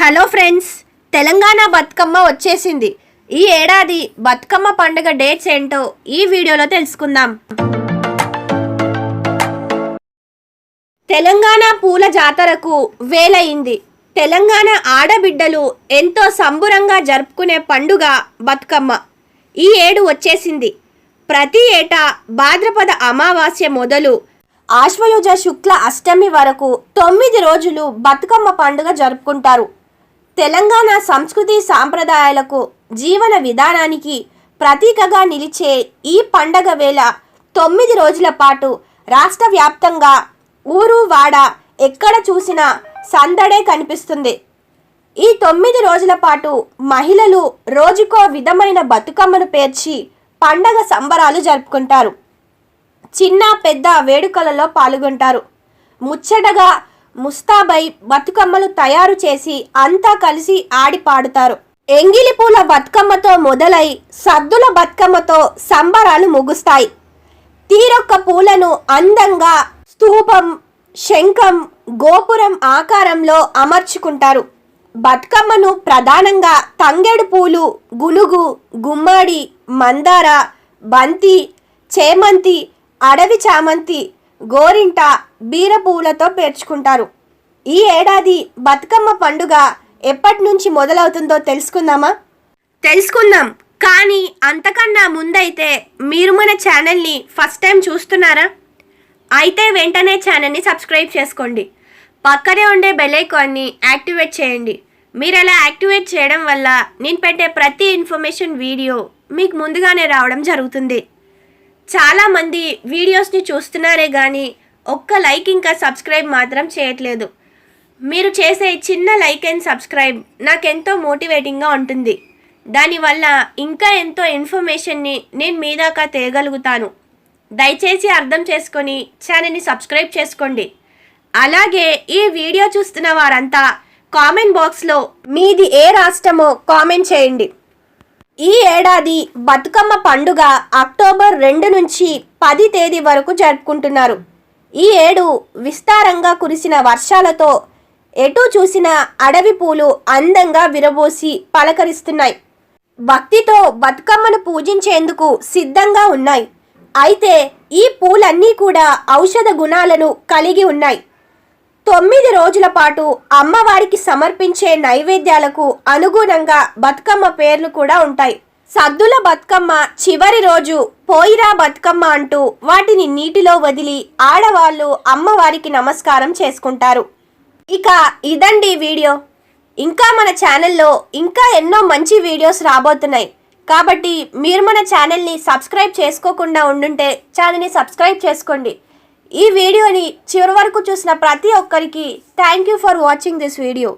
Hello friends Telangana Bathukamma వచ్చేసింది. ఈ ఏడాది బతుకమ్మ పండుగ డేట్స్ ఏంటో ఈ వీడియోలో తెలుసుకుందాం. తెలంగాణ పూల జాతరకు వేలయింది. తెలంగాణ ఆడబిడ్డలు ఎంతో సంబురంగా జరుపుకునే పండుగ బతుకమ్మ. ఈ ఏడు వచ్చేసింది. ప్రతి ఏటా భాద్రపద అమావాస్య మొదలు ఆశ్వయుజ శుక్ల అష్టమి వరకు తొమ్మిది రోజులు బతుకమ్మ పండుగ జరుపుకుంటారు. తెలంగాణ సంస్కృతి సాంప్రదాయాలకు జీవన విధానానికి ప్రతీకగా నిలిచే ఈ పండగ వేళ తొమ్మిది రోజుల పాటు రాష్ట్ర వ్యాప్తంగా ఊరు వాడ ఎక్కడ చూసినా సందడే కనిపిస్తుంది. ఈ తొమ్మిది రోజుల పాటు మహిళలు రోజుకో విధమైన బతుకమ్మను పేర్చి పండగ సంబరాలు జరుపుకుంటారు. చిన్న పెద్ద వేడుకలలో పాల్గొంటారు. ముచ్చటగా ముస్తాబై బతుకమ్మలు తయారు చేసి అంతా కలిసి ఆడి పాడుతారు ఎంగిలి పూల బతుకమ్మతో మొదలై సద్దుల బతుకమ్మతో సంబరాలు ముగుస్తాయి. తీరొక్క పూలను అందంగా స్తూపం శంఖం గోపురం ఆకారంలో అమర్చుకుంటారు. బతుకమ్మను ప్రధానంగా తంగెడు పూలు గునుగు గుమ్మడి మందార బంతి చేమంతి అడవి చామంతి గోరింట బీర పేర్చుకుంటారు. ఈ ఏడాది బతుకమ్మ పండుగ ఎప్పటి నుంచి మొదలవుతుందో తెలుసుకుందామా? తెలుసుకుందాం. కానీ అంతకన్నా ముందైతే మీరు మన ఛానల్ని ఫస్ట్ టైం చూస్తున్నారా? అయితే వెంటనే ఛానల్ని సబ్స్క్రైబ్ చేసుకోండి. పక్కనే ఉండే బెలైకాన్ని యాక్టివేట్ చేయండి. మీరు అలా యాక్టివేట్ చేయడం వల్ల నేను పెట్టే ప్రతి ఇన్ఫర్మేషన్ వీడియో మీకు ముందుగానే రావడం జరుగుతుంది. చాలామంది వీడియోస్ని చూస్తున్నారే కానీ ఒక్క లైక్ ఇంకా సబ్స్క్రైబ్ మాత్రం చేయట్లేదు. మీరు చేసే చిన్న లైక్ అండ్ సబ్స్క్రైబ్ నాకెంతో మోటివేటింగ్గా ఉంటుంది. దానివల్ల ఇంకా ఎంతో ఇన్ఫర్మేషన్ని నేను మీ దాకా తేయగలుగుతాను దయచేసి అర్థం చేసుకొని ఛానల్ని సబ్స్క్రైబ్ చేసుకోండి. అలాగే ఈ వీడియో చూస్తున్న వారంతా కామెంట్ బాక్స్లో మీది ఏ రాష్ట్రమో కామెంట్ చేయండి. ఈ ఏడాది బతుకమ్మ పండుగ అక్టోబర్ రెండు నుంచి పది తేదీ వరకు జరుపుకుంటున్నారు. ఈ ఏడు విస్తారంగా కురిసిన వర్షాలతో ఎటు చూసిన అడవి పూలు అందంగా విరబోసి పలకరిస్తున్నాయి. భక్తితో బతుకమ్మను పూజించేందుకు సిద్ధంగా ఉన్నాయి. అయితే ఈ పూలన్నీ కూడా ఔషధ గుణాలను కలిగి ఉన్నాయి. తొమ్మిది రోజుల పాటు అమ్మవారికి సమర్పించే నైవేద్యాలకు అనుగుణంగా బతుకమ్మ పేర్లు కూడా ఉంటాయి. సద్దుల బతుకమ్మ చివరి రోజు పోయిరా బతుకమ్మ అంటూ వాటిని నీటిలో వదిలి ఆడవాళ్ళు అమ్మవారికి నమస్కారం చేసుకుంటారు. ఇక ఇదండి వీడియో. ఇంకా మన ఛానల్లో ఇంకా ఎన్నో మంచి వీడియోస్ రాబోతున్నాయి. కాబట్టి మీరు మన ఛానల్ని సబ్స్క్రైబ్ చేసుకోకుండా ఉండుంటే ఛానల్ని సబ్స్క్రైబ్ చేసుకోండి. ఈ వీడియోని చివరి వరకు చూసిన ప్రతి ఒక్కరికి thank you for watching this video